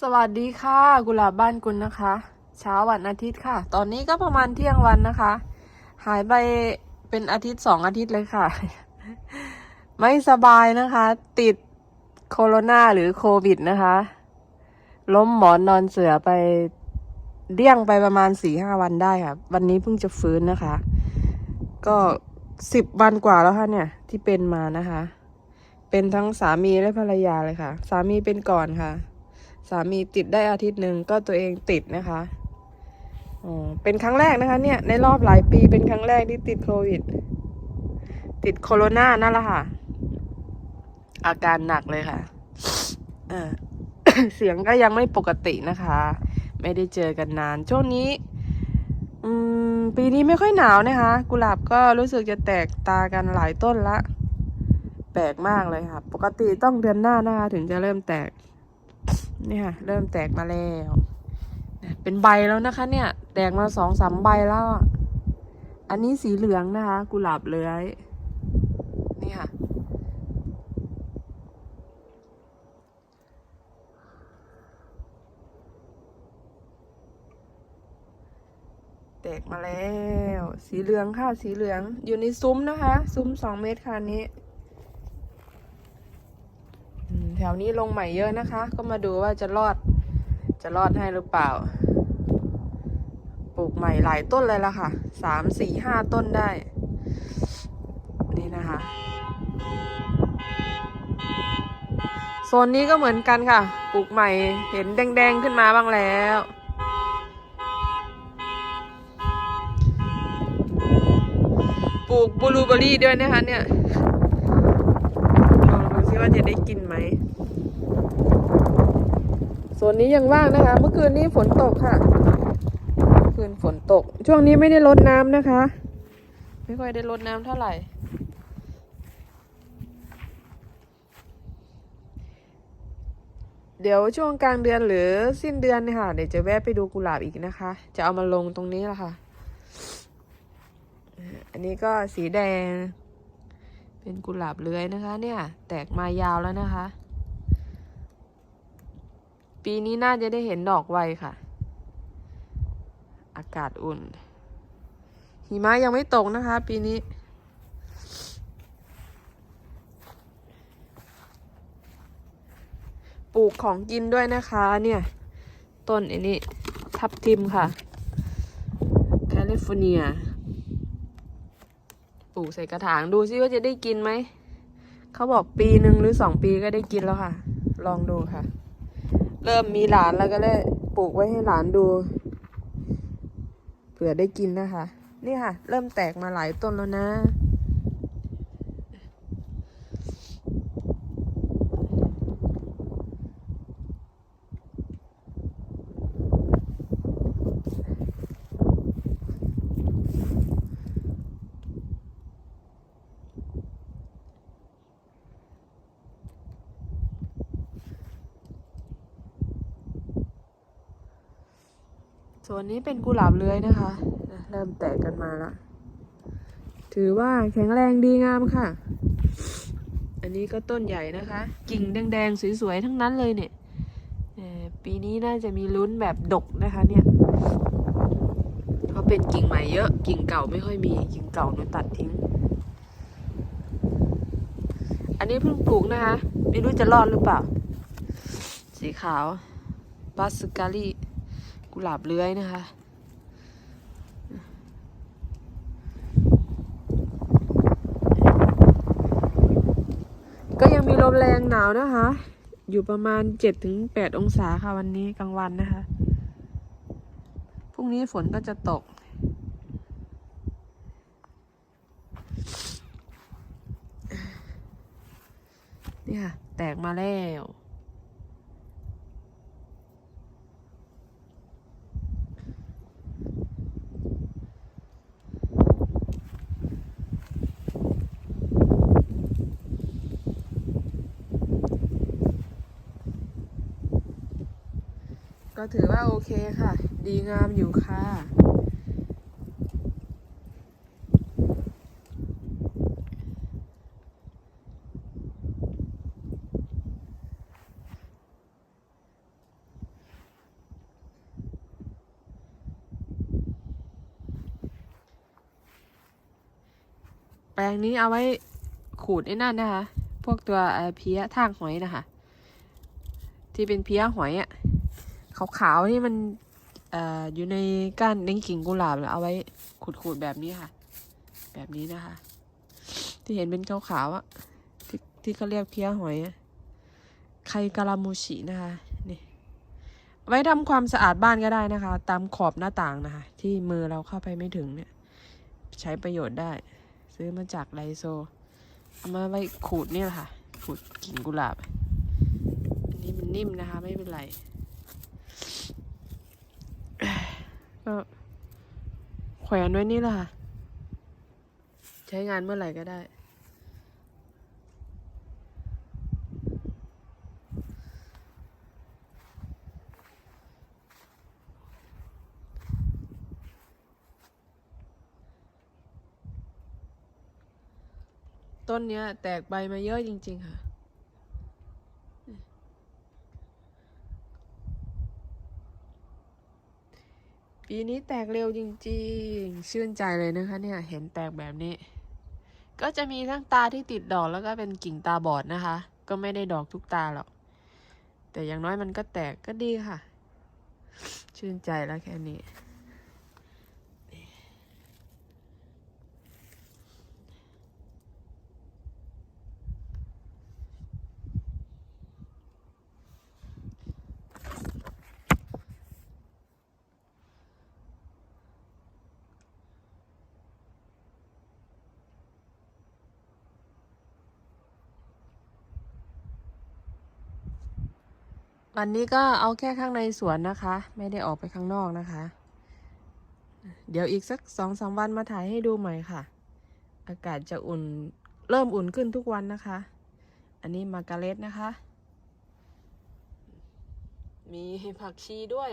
สวัสดีค่ะกุหลาบบ้านกุลนะคะ เช้าวันอาทิตย์ค่ะ ตอนนี้ก็ประมาณเที่ยงวันนะคะ หายไปเป็นอาทิตย์สองอาทิตย์เลยค่ะ ไม่สบายนะคะ ติดโคโรนาหรือโควิดนะคะ ล้มหมอนนอนเสือไปเดี่ยงไปประมาณสี่ห้าวันได้ค่ะ วันนี้เพิ่งจะฟื้นนะคะ ก็สิบวันกว่าแล้วค่ะเนี่ย ที่เป็นมานะคะ เป็นทั้งสามีและภรรยาเลยค่ะ สามีเป็นก่อนค่ะ สามีติดได้อาทิตย์หนึ่งก็ตัวเองติดนะคะอ๋อเป็นครั้งแรกนะคะ เนี่ยในรอบหลายปีเป็นครั้งแรกที่ติดโควิด ติดโคโรนานั่นแหละค่ะ อาการหนักเลยค่ะเออเสียงก็ยังไม่ปกตินะคะ ไม่ได้เจอกันนาน ช่วงนี้ อืม ปีนี้ไม่ค่อยหนาวนะคะ กุหลาบก็รู้สึกจะแตกตากันหลายต้นละ แปลกมากเลยค่ะ ปกติต้องเดือนหน้านะคะ ถึงจะเริ่มแตก นี่ยค่ะ เริ่มแตกมาแล้วเป็นใบแล้วนะคะ เนี่ย แตกมาสองสามใบแล้ว อันนี้สีเหลืองนะคะ กุหลาบเลื้อย นี่ค่ะ แตกมาแล้ว สีเหลืองค่ะ สีเหลือง อยู่ในซุ้มนะคะ ซุ้มสองเมตรค่ะอันนี้ อืมแถวนี้ลงใหม่เยอะนะคะ ก็มาดูว่าจะรอด จะรอดให้หรือเปล่า ปลูกใหม่หลายต้นเลยละค่ะ สามสี่ห้าต้นได้ นี่นะคะ โซนนี้ก็เหมือนกันค่ะ ปลูกใหม่เห็นแดงๆขึ้นมาบ้างแล้วปลูกบลูเบอร์รี่ด้วยนะคะเนี่ย ว่าจะได้กินไหมโซนนี้ยังว่างนะคะ เมื่อคืนนี้ฝนตกค่ะเมื่อคืนฝนตก ช่วงนี้ไม่ได้รดน้ำนะคะ ไม่ค่อยได้รดน้ำเท่าไหร่ เดี๋ยวช่วงกลางเดือนหรือสิ้นเดือนนี่ยค่ะ เดี๋ยวจะแวะไปดูกุหลาบอีกนะคะ จะเอามาลงตรงนี้แหละค่ะ อันนี้ก็สีแดง เป็นกุหลาบเลื้อยนะคะ เนี่ย แตกมายาวแล้วนะคะ ปีนี้น่าจะได้เห็นดอกไวค่ะ อากาศอุ่น หิมะยังไม่ตกนะคะ ปีนี้ ปลูกของกินด้วยนะคะ เนี่ย ต้นอันนี้ ทับทิมค่ะ แคลิฟอร์เนีย ปลูกใส่กระถางดูซิว่าจะได้กินไหม เขาบอกปีหนึ่งหรือสองปีก็ได้กินแล้วค่ะ ลองดูค่ะ เริ่มมีหลานแล้วก็เลยปลูกไว้ให้หลานดูเผื่อได้กินนะคะ นี่ค่ะ เริ่มแตกมาหลายต้นแล้วนะ ส่วนนี้เป็นกุหลาบเลื้อยนะคะเริ่มแตกกันมาละถือว่าแข็งแรงดีงามค่ะ อันนี้ก็ต้นใหญ่นะคะ กิ่งแดงๆสวยๆทั้งนั้นเลยเนี่ยปีนี้น่าจะมีลุ้นแบบดกนะคะเนี่ยเพราะเป็นกิ่งใหม่เยอะ กิ่งเก่าไม่ค่อยมี กิ่งเก่าหนูตัดทิ้ง อันนี้เพิ่งปลูกนะคะ ไม่รู้จะรอดหรือเปล่า สีขาวบาสกาลี กุหลาบเลื้อยนะคะ ก็ยังมีลมแรงหนาวนะคะ อยู่ประมาณเจ็ดถึงแปดองศาค่ะวันนี้กลางวันนะคะ พรุ่งนี้ฝนก็จะตกเนี่ยค่ะ แตกมาแล้ว็ถือว่าโอเคค่ะ ดีงามอยู่ค่ะ แปลงนี้เอาไว้ขูดไอ้นั่นนะคะ พวกตัวเพี้ยทางหอยนะคะ ที่เป็นเพี้ยหอยอะ่ะ ขาวๆที่มันเอ่ออยู่ในก้านในกิ่งกุหลาบแล้วเอาไว้ขูดๆแบบนี้ค่ะ แบบนี้นะคะ ที่เห็นเป็นขาวๆอะที่ที่เขาเรียกเพี้ยหอยอไคการามูชินะคะนี่ไว้ทำความสะอาดบ้านก็ได้นะคะ ตามขอบหน้าต่างนะคะ ที่มือเราเข้าไปไม่ถึงเนี่ย ใช้ประโยชน์ได้ ซื้อมาจากไลโซเอามาไว้ขูดเนี่ยแหละค่ะขูดกิ่งกุหลาบ อันนี้มันนิ่มนะคะ ไม่เป็นไร ก็แขวนไว้นี่แหละใช้งานเมื่อไหร่ก็ได้ ต้นเนี้ย แตกใบมาเยอะจริง ๆ ค่ะ ปีนี้แตกเร็วจริงๆ ชื่นใจเลยนะคะเนี่ย เห็นแตกแบบนี้ ก็จะมีทั้งตาที่ติดดอกแล้วก็เป็นกิ่งตาบอดนะคะ ก็ไม่ได้ดอกทุกตาหรอก แต่อย่างน้อยมันก็แตกก็ดีค่ะ ชื่นใจแล้วแค่นี้ วันนี้ก็เอาแค่ข้างในสวนนะคะ ไม่ได้ออกไปข้างนอกนะคะ เดี๋ยวอีกสักสองสามวันมาถ่ายให้ดูใหม่ค่ะ อากาศจะอุ่นเริ่มอุ่นขึ้นทุกวันนะคะ อันนี้มาการเล็ตนะคะ มีผักชีด้วย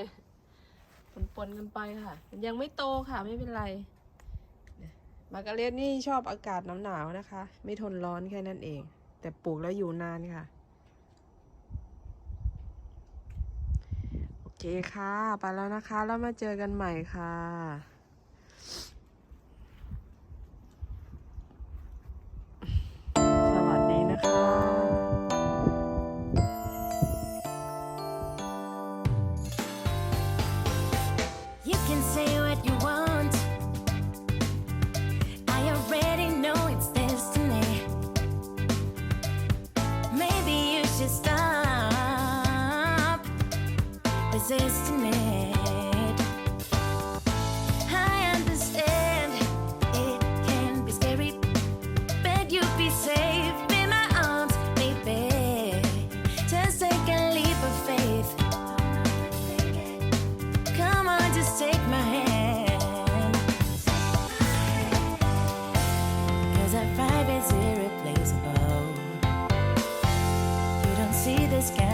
ปนๆกันไปค่ะ ยังไม่โตค่ะไม่เป็นไร มาการเล็ตนี่ชอบอากาศหนาวๆนะคะ ไม่ทนร้อนแค่นั้นเอง แต่ปลูกแล้วอยู่นานค่ะ โอ เคค่ะ ไปแล้วนะคะ แล้วมาเจอกันใหม่ค่ะ this.